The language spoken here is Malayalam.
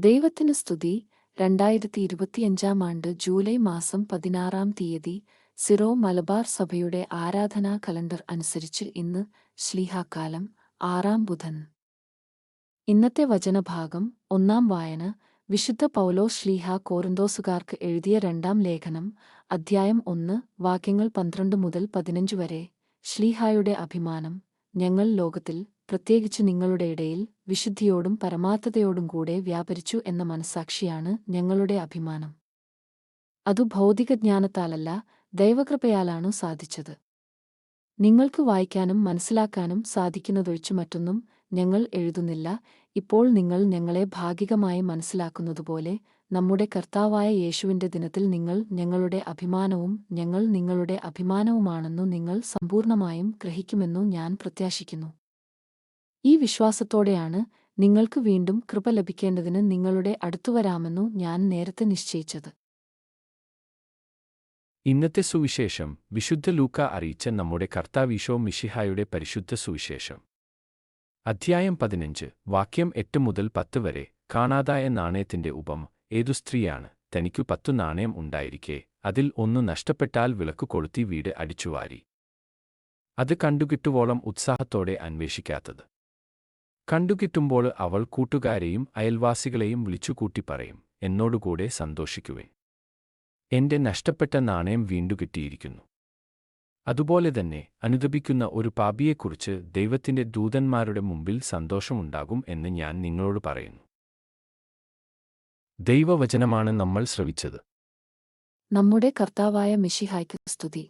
ദൈവത്തിന് സ്തുതി. രണ്ടായിരത്തി ഇരുപത്തിയഞ്ചാം ആണ്ട് ജൂലൈ മാസം പതിനാറാം തീയതി സിറോ മലബാർ സഭയുടെ ആരാധനാ കലണ്ടർ അനുസരിച്ച് ഇന്ന് ശ്ലീഹാക്കാലം ആറാം ബുധൻ. ഇന്നത്തെ വചനഭാഗം ഒന്നാം വായന. വിശുദ്ധ പൗലോ ശ്ലീഹ കോറിന്തോസുകാർക്ക് എഴുതിയ രണ്ടാം ലേഖനം അധ്യായം ഒന്ന് വാക്യങ്ങൾ പന്ത്രണ്ട് മുതൽ പതിനഞ്ച് വരെ. ശ്ലീഹായുടെ അഭിമാനം. ഞങ്ങൾ ലോകത്തിൽ പ്രത്യേകിച്ച് നിങ്ങളുടെ ഇടയിൽ വിശുദ്ധിയോടും പരമാർത്ഥതയോടും കൂടെ വ്യാപരിച്ചു എന്ന മനസാക്ഷിയാണ് ഞങ്ങളുടെ അഭിമാനം. അതു ഭൗതികജ്ഞാനത്താലല്ല ദൈവകൃപയാലാണു സാധിച്ചത്. നിങ്ങൾക്ക് വായിക്കാനും മനസ്സിലാക്കാനും സാധിക്കുന്നതൊഴിച്ചു മറ്റൊന്നും ഞങ്ങൾ എഴുതുന്നില്ല. ഇപ്പോൾ നിങ്ങൾ ഞങ്ങളെ ഭാഗികമായി മനസ്സിലാക്കുന്നതുപോലെ നമ്മുടെ കർത്താവായ യേശുവിന്റെ ദിനത്തിൽ നിങ്ങൾ ഞങ്ങളുടെ അഭിമാനവും ഞങ്ങൾ നിങ്ങളുടെ അഭിമാനവുമാണെന്നു നിങ്ങൾ സമ്പൂർണമായും ഗ്രഹിക്കുമെന്നു ഞാൻ പ്രത്യാശിക്കുന്നു. ഈ വിശ്വാസത്തോടെയാണ് നിങ്ങൾക്ക് വീണ്ടും കൃപ ലഭിക്കേണ്ടതിന് നിങ്ങളുടെ അടുത്തുവരാമെന്നു ഞാൻ നേരത്തെ നിശ്ചയിച്ചത്. ഇന്നത്തെ സുവിശേഷം വിശുദ്ധ ലൂക്ക അറിയിച്ച നമ്മുടെ കർത്താവീശോ മിഷിഹായുടെ പരിശുദ്ധ സുവിശേഷം. അധ്യായം പതിനഞ്ച് വാക്യം എട്ട് മുതൽ പത്ത് വരെ കാണാതായ നാണയത്തിന്റെ ഉപമ ഏതു സ്ത്രീയാണ് തനിക്കു പത്തു നാണയം ഉണ്ടായിരിക്കെ അതിൽ ഒന്ന് നഷ്ടപ്പെട്ടാൽ വിളക്കു കൊളുത്തി വീട് അടിച്ചുവാരി. അത് കണ്ടുകിട്ടുവോളം ഉത്സാഹത്തോടെ അന്വേഷിക്കാത്തത്. കണ്ടുകിട്ടുമ്പോൾ അവൾ കൂട്ടുകാരെയും അയൽവാസികളെയും വിളിച്ചുകൂട്ടി പറയും എന്നോടുകൂടെ സന്തോഷിക്കുവേ എന്റെ നഷ്ടപ്പെട്ട നാണയം വീണ്ടു കിട്ടിയിരിക്കുന്നു അതുപോലെ തന്നെ അനുദപിക്കുന്ന ഒരു പാപിയെക്കുറിച്ച് ദൈവത്തിന്റെ ദൂതന്മാരുടെ മുമ്പിൽ സന്തോഷമുണ്ടാകും എന്ന് ഞാൻ നിങ്ങളോട് പറയുന്നു. ദൈവവചനമാണ് നമ്മൾ ശ്രവിച്ചത്. നമ്മുടെ കർത്താവായ മിഷിഹായ്ക്ക് സ്തുതി.